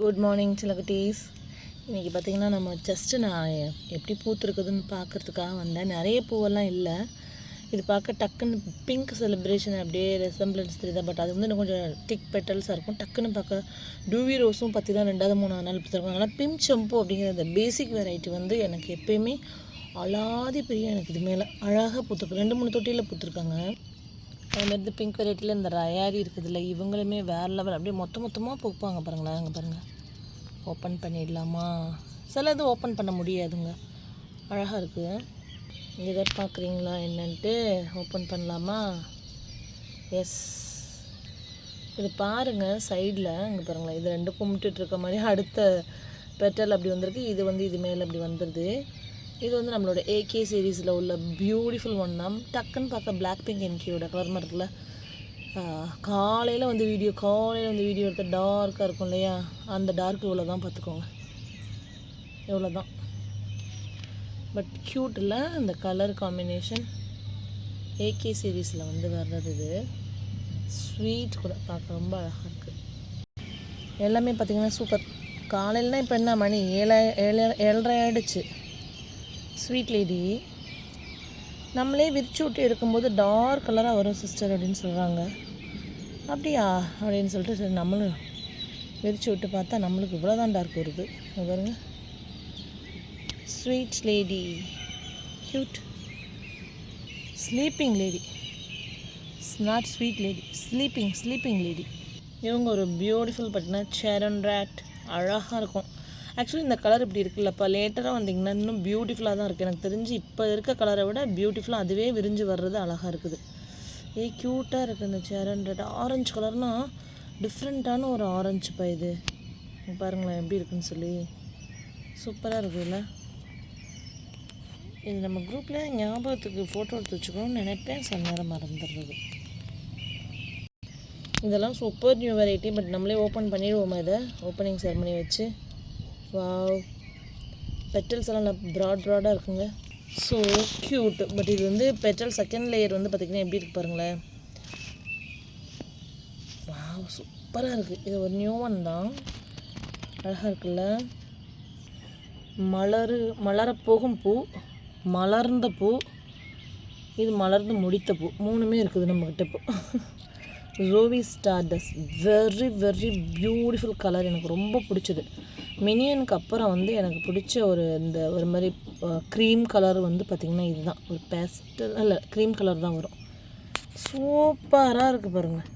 Good morning சிலகுட்டீஸ் இன்றைக்கி பார்த்தீங்கன்னா நம்ம ஜஸ்ட்டு நான் எப்படி பூத்துருக்குதுன்னு பார்க்கறதுக்காக வந்தேன். நிறைய பூவெல்லாம் இல்லை. இது பார்க்க டக்குன்னு பிங்க் செலிப்ரேஷன் அப்படியே ரெசம்பிளன்ஸ் தெரியுதா? பட் அது வந்து இன்னும் கொஞ்சம் திக் பெட்டல்ஸாக இருக்கும். டக்குன்னு பார்க்க டூவி ரோஸும் பற்றி தான் ரெண்டாவது மூணாவது நாள் பார்த்துருக்கோம் ஆனால் பிம் செம்பு அப்படிங்கிற அந்த பேசிக் வெரைட்டி வந்து எனக்கு எப்பயுமே அலாதி பிரியம் எனக்கு இது மேலே. அழகாக பூத்துருக்கு. ரெண்டு மூணு தொட்டியில் பூத்துருக்காங்க. அதுமாதிரி பிங்க் வெரைட்டியில் இந்த ரயாரி இருக்குதுல்ல இவங்களுமே வேறு லெவல் அப்படியே மொத்த மொத்தமாக பூப்பாங்க பாருங்களேன். அங்கே பாருங்கள் ஓப்பன் பண்ணிடலாமா? சில இது ஓப்பன் பண்ண முடியாதுங்க. அழகாக இருக்குது இதை பார்க்குறீங்களா என்னன்ட்டு ஓப்பன் பண்ணலாமா? எஸ் இது பாருங்கள் சைடில் இங்கே பாருங்களேன். இது ரெண்டு கும்பிட்டுட்டு இருக்க மாதிரி அடுத்த பெட்டல் அப்படி வந்திருக்கு. இது வந்து இது மேலே அப்படி வந்துடுது இது வந்து நம்மளோட ஏகே சீரீஸில் உள்ள பியூட்டிஃபுல் ஒன் தான். டக்குன்னு பார்க்க பிளாக் பிங்க் என்கியோட கலர் மரத்தில் இருக்குல்ல காலையில் வந்து வீடியோ காலையில் வந்து வீடியோ எடுத்த டார்க்காக இருக்கும் இல்லையா? அந்த டார்க் இவ்வளோ தான் பார்த்துக்கோங்க. இவ்வளோ தான். பட் க்யூட்டில் அந்த கலர் காம்பினேஷன் ஏகே சீரீஸில் வந்து வர்றது இது. ஸ்வீட் கூட பார்க்க ரொம்ப அழகாக இருக்குது எல்லாமே பார்த்திங்கன்னா சூப்பர் காலையிலனா இப்போ என்ன மணி? ஏழை ஏழை ஏழரை ஆகிடுச்சு ஸ்வீட் லேடி நம்மளே விரிச்சு விட்டு எடுக்கும்போது டார்க் கலராக வரும் சிஸ்டர் அப்படின்னு சொல்கிறாங்க அப்படியா? அப்படின்னு சொல்லிட்டு சரி நம்மளும் விரிச்சு விட்டு பார்த்தா நம்மளுக்கு இவ்வளோ தான் டார்க் வருது பாருங்க. Sweet lady cute sleeping lady not sweet lady sleeping sleeping lady இவங்க ஒரு பியூட்டிஃபுல் பார்த்தீங்கன்னா சேரன் ரேட் அழகாக இருக்கும். ஆக்சுவலி இந்த கலர் இப்படி இருக்குல்லப்பா. லேட்டராக வந்தீங்கன்னா இன்னும் பியூட்டிஃபுல்லாக தான் இருக்குது எனக்கு தெரிஞ்சு இப்போ இருக்க கலரை விட பியூட்டிஃபுல்லாக அதுவே விரிஞ்சு வர்றது அழகாக இருக்குது. ஏ க்யூட்டாக இருக்குது இந்த சேரன் ஆரஞ்சு கலர்னால் டிஃப்ரெண்ட்டான ஒரு ஆரஞ்சுப்பா இது. பாருங்களேன் எப்படி இருக்குன்னு சொல்லி. சூப்பராக இருக்குதுல்ல இது நம்ம குரூப்பில் ஞாபகத்துக்கு ஃபோட்டோ எடுத்து வச்சுக்கணும்னு நினைப்பேன். சில நேரம் மறந்துடுறது. இதெல்லாம் சூப்பர் நியூ வெரைட்டி பட் நம்மளே ஓப்பன் பண்ணிடுவோமா இதை? ஓப்பனிங் செரமனி வச்சு. வாவ் பெட்டல்ஸ் எல்லாம் நல்லா ப்ராட் ப்ராடாக இருக்குங்க. ஸோ க்யூட் பட் இது வந்து பெட்டல் செகண்ட் லேயர் வந்து பார்த்திங்கன்னா எப்படி இருக்கு பாருங்களேன். வாவ் சூப்பராக இருக்குது இது ஒரு நியூ ஒன் தான். அழகாக இருக்குல்ல. மலரு மலரப்போகும் பூ மலர்ந்த பூ இது மலர்ந்து முடித்த பூ. மூணுமே இருக்குது நம்மக்கிட்ட இப்போ. ரோவி ஸ்டார்டஸ் வெரி வெரி பியூட்டிஃபுல் கலர் எனக்கு ரொம்ப பிடிச்சது. மினியனுக்கு அப்புறம் வந்து எனக்கு பிடிச்ச ஒரு இந்த ஒரு மாதிரி க்ரீம் கலர் வந்து பார்த்திங்கன்னா இதுதான். ஒரு பேஸ்டல் இல்லை க்ரீம் கலர் தான் வரும். சூப்பராக இருக்குது பாருங்கள்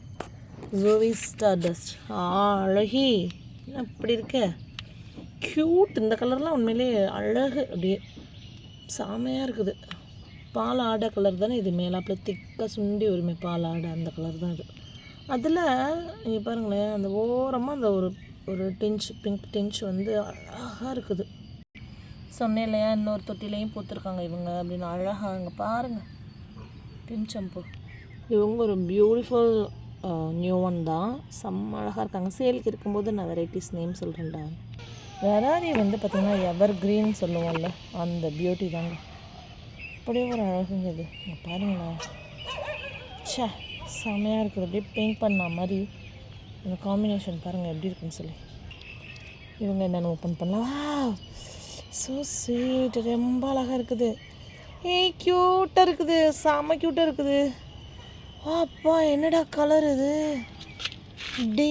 ஜோவி ஸ்டார்டஸ்ட் அழகி. என்ன அப்படி இருக்க? க்யூட் இந்த கலர்லாம் உண்மையிலே அழகு. அப்படியே செமையாக இருக்குது. பால் ஆடை கலர் தானே இது மேலாப்பில். திக்காக சுண்டி உரிமை பால் ஆடை அந்த கலர் தான் இது. அதில் இங்கே பாருங்களேன் அந்த ஓரமாக அந்த ஒரு ஒரு டிஞ்ச் பிங்க் டென்ச் வந்து அழகாக இருக்குது. சொன்னேன் இல்லையா இன்னொரு தொட்டிலையும் பூத்துருக்காங்க இவங்க அப்படின்னு அழகாக அங்கே பாருங்கள் பிஞ்சம்பூ இவங்க ஒரு பியூட்டிஃபுல் நியூ ஒன் தான். செம்ம அழகாக இருக்காங்க. சேலுக்கு இருக்கும்போது நான் வெரைட்டிஸ் நேம் சொல்கிறேன்டா வெராரி வந்து பார்த்திங்கன்னா எவர் க்ரீன் சொல்லுவோம்ல அந்த பியூட்டி தாங்க. அப்படியே ஒரு அழகுங்க இது. பாருங்களேன். ச்சே. செமையாக இருக்குது. அப்படியே பெயிண்ட் பண்ண மாதிரி இந்த காம்பினேஷன் பாருங்கள் எப்படி இருக்குன்னு சொல்லி. இவங்க என்னென்னு ஓப்பன் பண்ணலாம். ஸோ ஸ்வீட் ரொம்ப அழகாக இருக்குது. ஏய் க்யூட்டாக இருக்குது. செம்ம க்யூட்டாக இருக்குது. அப்பா என்னடா கலர் இது? டே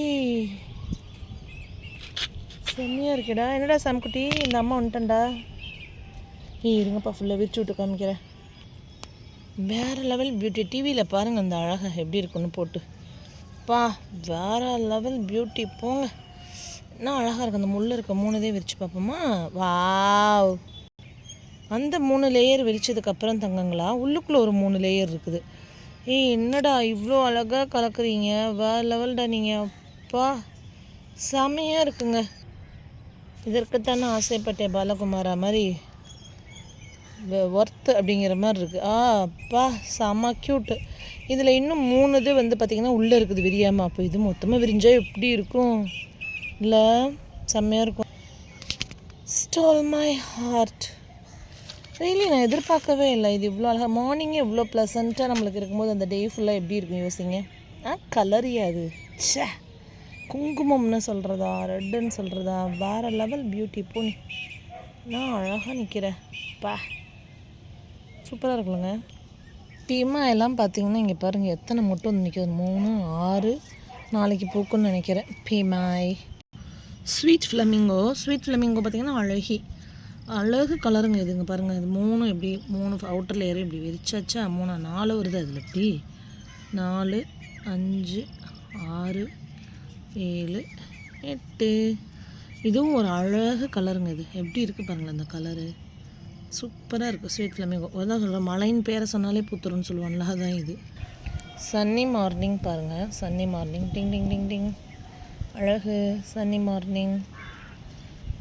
செம்மையாக இருக்குடா. என்னடா சாம்குட்டி இந்த அம்மா வந்துட்டேன்டா. ஏய் இருங்கப்பா ஃபுல்லாக விரிச்சு விட்டு காமிக்கிறேன். வேறு லெவல் பியூட்டி டிவியில் பாருங்கள் அந்த அழகை எப்படி இருக்குன்னு போட்டு. பா வேறு லெவல் பியூட்டி போங்க. என்ன அழகாக இருக்கு அந்த முள்ளு இருக்க மூணுதே விரித்து பார்ப்போமா? வாவ். அந்த மூணு லேயர் விரித்ததுக்கப்புறம் தங்கங்களா உள்ளுக்குள்ளே ஒரு மூணு லேயர் இருக்குது. ஏய் என்னடா இவ்வளோ அழகாக கலக்குறீங்க? வேறு லெவல்டா நீங்கள் அப்பா செமையாக இருக்குங்க. இதற்குத்தானே ஆசைப்பட்டேன் பாலகுமாரா மாதிரி. ஒர்த்து அப்படிங்கிற மாதிரி இருக்குது ஆ அப்பா செம்ம க்யூட்டு இதில் இன்னும் மூணு இது வந்து பார்த்திங்கன்னா உள்ளே இருக்குது விரியாமல் அப்போ இது மொத்தமாக விரிஞ்சால் எப்படி இருக்கும்? இல்லை செம்மையாக இருக்கும். ஸ்டால் மை ஹார்ட் ரியலி நான் எதிர்பார்க்கவே இல்லை. இது இவ்வளோ அழகாக மார்னிங்கே இவ்வளோ ப்ளசண்ட்டாக நம்மளுக்கு இருக்கும்போது அந்த டே ஃபுல்லாக எப்படி இருக்கும் யோசிங்க. ஆ கலரியா அது. ச்சே குங்குமம்னு சொல்கிறதா ரெட்டுன்னு சொல்கிறதா வேறு லெவல் பியூட்டி பூனி. நான் அழகாக நிற்கிறேன் பா. சூப்பராக இருக்குல்லங்க. பீமா எல்லாம் பார்த்தீங்கன்னா இங்கே பாருங்கள் எத்தனை மொட்டை வந்து நிற்கிது மூணு ஆறு நாளைக்கு பூக்குன்னு நினைக்கிறேன். பீமாய். ஸ்வீட் ஃப்ளமிங்கோ ஸ்வீட் ஃப்ளமிங்கோ பார்த்தீங்கன்னா அழகி. அழகு கலருங்க இதுங்க பாருங்கள் இது மூணு எப்படி மூணு அவுட்டர் லேயர் இப்படி விரிச்சாச்சா மூணு நாலு வருது அதில் எப்படி நாலு அஞ்சு ஆறு ஏழு எட்டு. இதுவும் ஒரு அழகு கலருங்க இது. எப்படி இருக்குது பாருங்களேன் அந்த கலரு சூப்பராக இருக்குது ஸ்வீட் ஃப்ளமிங்கோ அதான் சொல்கிறேன் மலையின் பேரை சொன்னாலே பூத்துருன்னு சொல்லுவான்ல அதான் இது. சன்னி மார்னிங் பாருங்கள் சன்னி மார்னிங் டிங் டிங் டிங் டிங் அழகு சன்னி மார்னிங்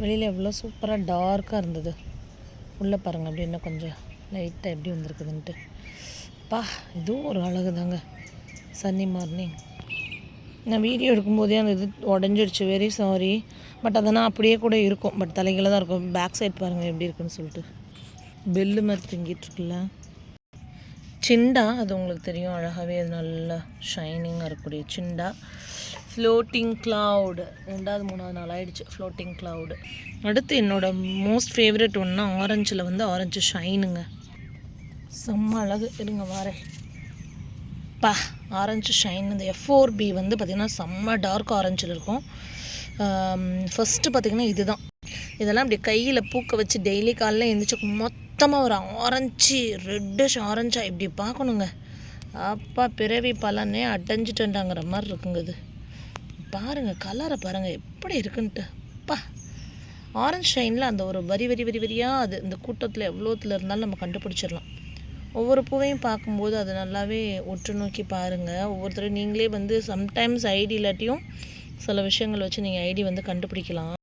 வெளியில் எவ்வளோ சூப்பராக டார்க்காக இருந்தது. உள்ளே பாருங்கள் அப்படி இன்னும் கொஞ்சம் லைட்டாக எப்படி வந்திருக்குதுன்ட்டு. பா இதுவும் ஒரு அழகு தாங்க சன்னி மார்னிங் நான் வீடியோ எடுக்கும்போதே அந்த இது உடஞ்சிடுச்சு வெரி சாரி பட் அதெல்லாம் அப்படியே கூட இருக்கும். பட் தலைகளை தான் இருக்கும். பேக் சைட் பாருங்கள் எப்படி இருக்குன்னு சொல்லிட்டு. பெல்லு மாதிரி தொங்கிட்டுருக்குல்ல சிண்டா அது உங்களுக்கு தெரியும் அழகாகவே அது நல்லா ஷைனிங்காக இருக்கக்கூடிய சிண்டா. ஃப்ளோட்டிங் க்ளவுடு ரெண்டாவது மூணாவது நாள் ஆகிடுச்சு ஃப்ளோட்டிங் க்ளவுடு அடுத்து என்னோடய மோஸ்ட் ஃபேவரட் ஒன்றா ஆரஞ்சில் வந்து ஆரஞ்சு ஷைனுங்க செம்ம அழகு. இருங்க வரேன். பா ஆரஞ்சு ஷைன் இந்த எஃப்ஓர் பி வந்து பார்த்திங்கன்னா செம்ம டார்க் ஆரஞ்சில் இருக்கும். ஃபஸ்ட்டு பார்த்திங்கன்னா இதுதான். இதெல்லாம் அப்படி கையில் பூக்க வச்சு டெய்லி காலைல எழுந்திரிச்சு மொத்தமாக ஒரு ஆரஞ்சு ரெட்டிஷ் ஆரஞ்சாக இப்படி பார்க்கணுங்க. அப்பா பிறவி பலனே அடைஞ்சிட்டேன்டாங்கிற மாதிரி இருக்குங்க இது. பாருங்கள் கலரை பாருங்கள் எப்படி இருக்குன்ட்டு. அப்பா ஆரஞ்சு ஷைனில் அந்த ஒரு வரி வரி வரி வரியாக அது இந்த கூட்டத்தில் எவ்வளோத்தில் இருந்தாலும் நம்ம கண்டுபிடிச்சிடலாம். ஒவ்வொரு பூவையும் பார்க்கும்போது அது நல்லாவே ஒற்று நோக்கி பாருங்கள் ஒவ்வொருத்தரும் நீங்களே வந்து சம்டைம்ஸ் ஐடி இல்லாட்டியும் சில விஷயங்கள் வச்சு நீங்கள் ஐடி வந்து கண்டுபிடிக்கலாம்.